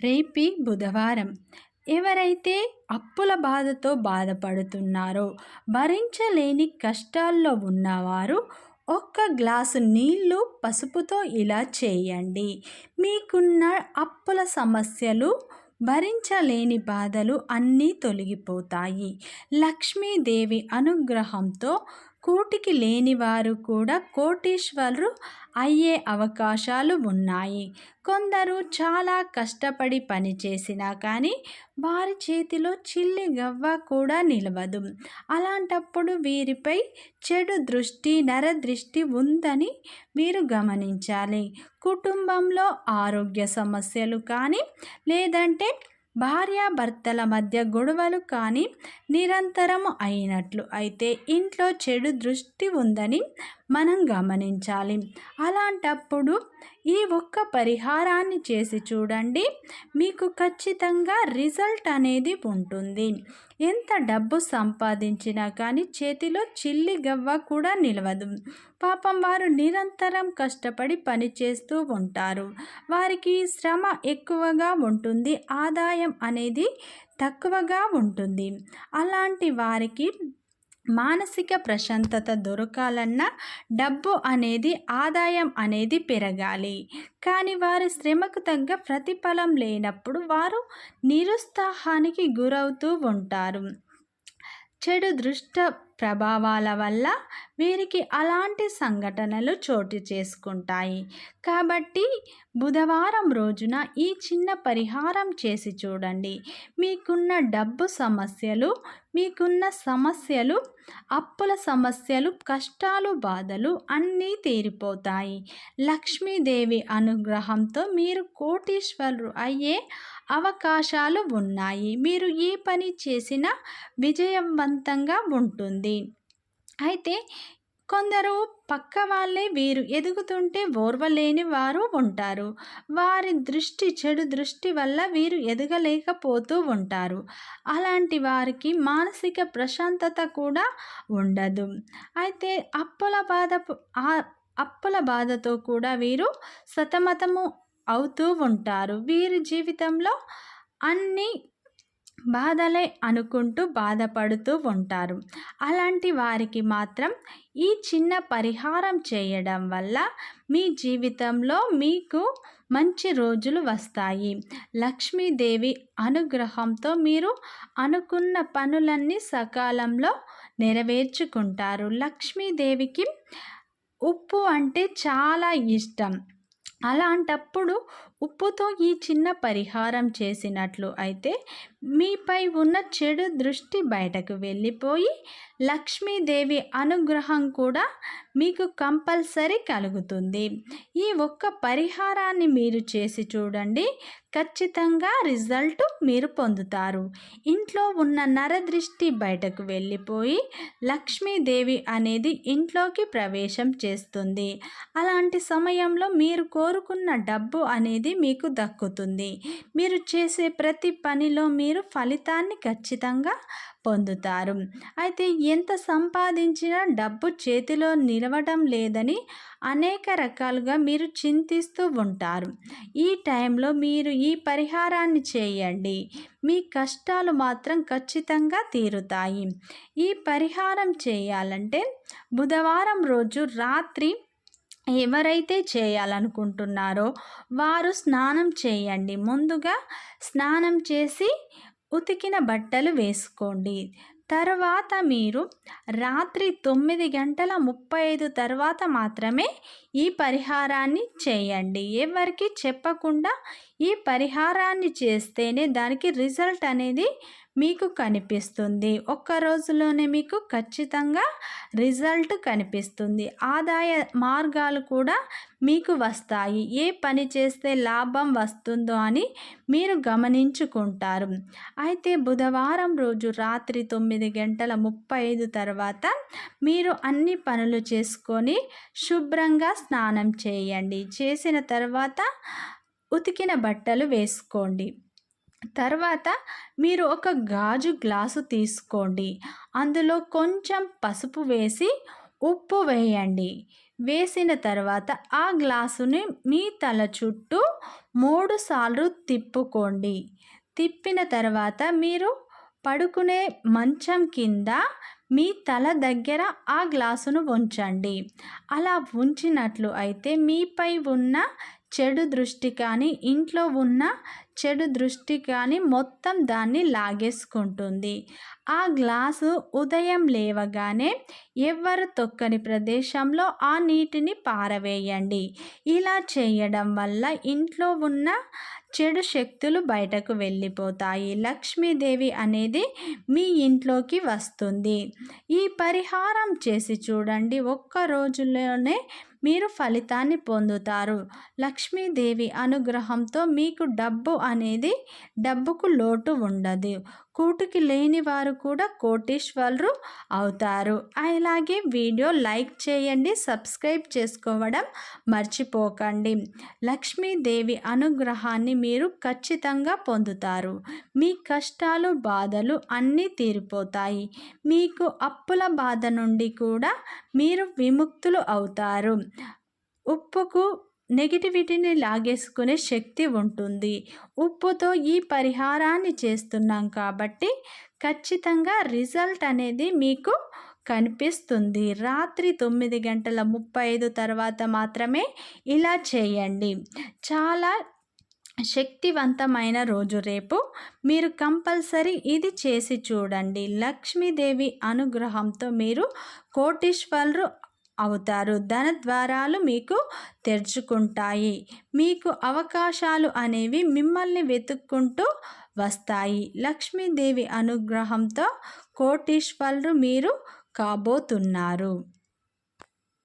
రేపి బుధవారం. ఎవరైతే అప్పుల బాధతో బాధపడుతున్నారో భరించలేని కష్టాల్లో ఉన్నవారు ఒక్క గ్లాసు నీళ్ళు పసుపుతో ఇలా చేయండి. మీకున్న అప్పుల సమస్యలు భరించలేని బాధలు అన్నీ తొలగిపోతాయి. లక్ష్మీదేవి అనుగ్రహంతో కూటికి లేనివారు కూడా కోటీశ్వరు అయ్యే అవకాశాలు ఉన్నాయి. కొందరు చాలా కష్టపడి పనిచేసినా కానీ వారి చేతిలో చిల్లి గవ్వ కూడా నిలవదు. అలాంటప్పుడు వీరిపై చెడు దృష్టి నరదృష్టి ఉందని వీరు గమనించాలి. కుటుంబంలో ఆరోగ్య సమస్యలు కానీ లేదంటే భార్యాభర్తల మధ్య గొడవలు కానీ నిరంతరం అయినట్లు. అయితే ఇంట్లో చెడు దృష్టి ఉందని మనం గమనించాలి. అలాంటప్పుడు ఈ ఒక్క పరిహారాన్ని చేసి చూడండి. మీకు ఖచ్చితంగా రిజల్ట్ అనేది ఉంటుంది. ఎంత డబ్బు సంపాదించినా కానీ చేతిలో చిల్లి గవ్వ కూడా నిలవదు. పాపం వారు నిరంతరం కష్టపడి పనిచేస్తూ ఉంటారు. వారికి శ్రమ ఎక్కువగా ఉంటుంది. ఆదాయం అనేది తక్కువగా ఉంటుంది. అలాంటి వారికి మానసిక ప్రశాంతత దొరకాలన్నా డబ్బు అనేది ఆదాయం అనేది పెరగాలి. కానీ వారి శ్రమకు తగ్గ ప్రతిఫలం లేనప్పుడు వారు నిరుత్సాహానికి గురవుతూ ఉంటారు. చెడు దృష్ట ప్రభావాల వల్ల వీరికి అలాంటి సంఘటనలు చోటు చేసుకుంటాయి. కాబట్టి బుధవారం రోజున ఈ చిన్న పరిహారం చేసి చూడండి. మీకున్న డబ్బు సమస్యలు మీకున్న సమస్యలు అప్పుల సమస్యలు కష్టాలు బాధలు అన్నీ తీరిపోతాయి. లక్ష్మీదేవి అనుగ్రహంతో మీరు కోటీశ్వరు అయ్యే అవకాశాలు ఉన్నాయి. మీరు ఏ పని చేసినా విజయవంతంగా ఉంటుంది. అయితే కొందరు పక్క వాళ్ళే వీరు. ఎదుగుతుంటే ఓర్వలేని వారు ఉంటారు. వారి దృష్టి చెడు దృష్టి వల్ల వీరు ఎదగలేకపోతూ ఉంటారు. అలాంటి వారికి మానసిక ప్రశాంతత కూడా ఉండదు. అయితే అప్పుల బాధ అప్పుల బాధతో కూడా వీరు సతమతము అవుతూ ఉంటారు. వీరి జీవితంలో అన్ని బాధలే అనుకుంటూ బాధపడుతూ ఉంటారు. అలాంటి వారికి మాత్రం ఈ చిన్న పరిహారం చేయడం వల్ల మీ జీవితంలో మీకు మంచి రోజులు వస్తాయి. లక్ష్మీదేవి అనుగ్రహంతో మీరు అనుకున్న పనులన్నీ సకాలంలో నెరవేర్చుకుంటారు. లక్ష్మీదేవికి ఉప్పు అంటే చాలా ఇష్టం. అలాంటప్పుడు ఉప్పుతో ఈ చిన్న పరిహారం చేసినట్లు అయితే మీపై ఉన్న చెడు దృష్టి బయటకు వెళ్ళిపోయి లక్ష్మీదేవి అనుగ్రహం కూడా మీకు కంపల్సరీ కలుగుతుంది. ఈ ఒక్క పరిహారాన్ని మీరు చేసి చూడండి. ఖచ్చితంగా రిజల్ట్ మీరు పొందుతారు. ఇంట్లో ఉన్న నరదృష్టి బయటకు వెళ్ళిపోయి లక్ష్మీదేవి అనేది ఇంట్లోకి ప్రవేశం చేస్తుంది. అలాంటి సమయంలో మీరు కోరుకున్న డబ్బు అనేది మీకు దక్కుతుంది. మీరు చేసే ప్రతి పనిలో మీరు మీరు ఫలితాన్ని ఖచ్చితంగా పొందుతారు. అయితే ఎంత సంపాదించినా డబ్బు చేతిలో నిలవడం లేదని అనేక రకాలుగా మీరు చింతిస్తూ ఉంటారు. ఈ టైంలో మీరు ఈ పరిహారాన్ని చేయండి. మీ కష్టాలు మాత్రం ఖచ్చితంగా తీరుతాయి. ఈ పరిహారం చేయాలంటే బుధవారం రోజు రాత్రి ఎవరైతే చేయాలనుకుంటున్నారో వారు స్నానం చేయండి. ముందుగా స్నానం చేసి ఉతికిన బట్టలు వేసుకోండి. తర్వాత మీరు రాత్రి తొమ్మిది గంటల ముప్పై ఐదు తర్వాత మాత్రమే ఈ పరిహారాన్ని చేయండి. ఎవరికి చెప్పకుండా ఈ పరిహారాన్ని చేస్తేనే దానికి రిజల్ట్ అనేది మీకు కనిపిస్తుంది. ఒక్క రోజులోనే మీకు ఖచ్చితంగా రిజల్ట్ కనిపిస్తుంది. ఆదాయ మార్గాలు కూడా మీకు వస్తాయి. ఏ పని చేస్తే లాభం వస్తుందో అని మీరు గమనించుకుంటారు. అయితే బుధవారం రోజు రాత్రి తొమ్మిది గంటల ముప్పై ఐదు తర్వాత మీరు అన్ని పనులు చేసుకొని శుభ్రంగా స్నానం చేయండి. చేసిన తర్వాత ఉతికిన బట్టలు వేసుకోండి. తర్వాత మీరు ఒక గాజు గ్లాసు తీసుకోండి. అందులో కొంచెం పసుపు వేసి ఉప్పు వేయండి. వేసిన తర్వాత ఆ గ్లాసుని మీ తల చుట్టూ మూడు సార్లు తిప్పుకోండి. తిప్పిన తర్వాత మీరు పడుకునే మంచం కింద మీ తల దగ్గర ఆ గ్లాసును ఉంచండి. అలా ఉంచినట్లు అయితే మీపై ఉన్న చెడు దృష్టి కానీ ఇంట్లో ఉన్న చెడు దృష్టి కానీ మొత్తం దాన్ని లాగేసుకుంటుంది. ఆ గ్లాసు ఉదయం లేవగానే ఎవ్వరు తొక్కని ప్రదేశంలో ఆ నీటిని పారవేయండి. ఇలా చేయడం వల్ల ఇంట్లో ఉన్న చెడు శక్తులు బయటకు వెళ్ళిపోతాయి. లక్ష్మీదేవి అనేది మీ ఇంట్లోకి వస్తుంది. ఈ పరిహారం చేసి చూడండి. ఒక్క రోజులోనే మీరు ఫలితాన్ని పొందుతారు. లక్ష్మీదేవి అనుగ్రహంతో మీకు డబ్బు అనేది డబ్బుకు లోటు ఉండదు. కూటికి లేని వారు కూడా కోటీశ్వరులు అవుతారు. అలాగే వీడియో లైక్ చేయండి సబ్స్క్రైబ్ చేసుకోవడం మర్చిపోకండి. లక్ష్మీదేవి అనుగ్రహాన్ని మీరు ఖచ్చితంగా పొందుతారు. మీ కష్టాలు బాధలు అన్నీ తీరిపోతాయి. మీకు అప్పుల బాధ నుండి కూడా మీరు విముక్తులు అవుతారు. ఉప్పుకు నెగిటివిటీని లాగేసుకునే శక్తి ఉంటుంది. ఉప్పుతో ఈ పరిహారాన్ని చేస్తున్నాం కాబట్టి ఖచ్చితంగా రిజల్ట్ అనేది మీకు కనిపిస్తుంది. రాత్రి తొమ్మిది గంటల ముప్పై ఐదు తర్వాత మాత్రమే ఇలా చేయండి. చాలా శక్తివంతమైన రోజు రేపు. మీరు కంపల్సరీ ఇది చేసి చూడండి. లక్ష్మీదేవి అనుగ్రహంతో మీరు కోటీశ్వరులు అవుతారు. ధన ద్వారాలు మీకు తెరుచుకుంటాయి. మీకు అవకాశాలు అనేవి మిమ్మల్ని వెతుక్కుంటూ వస్తాయి. లక్ష్మీదేవి అనుగ్రహంతో కోటీశ్వరులు మీరు కాబోతున్నారు.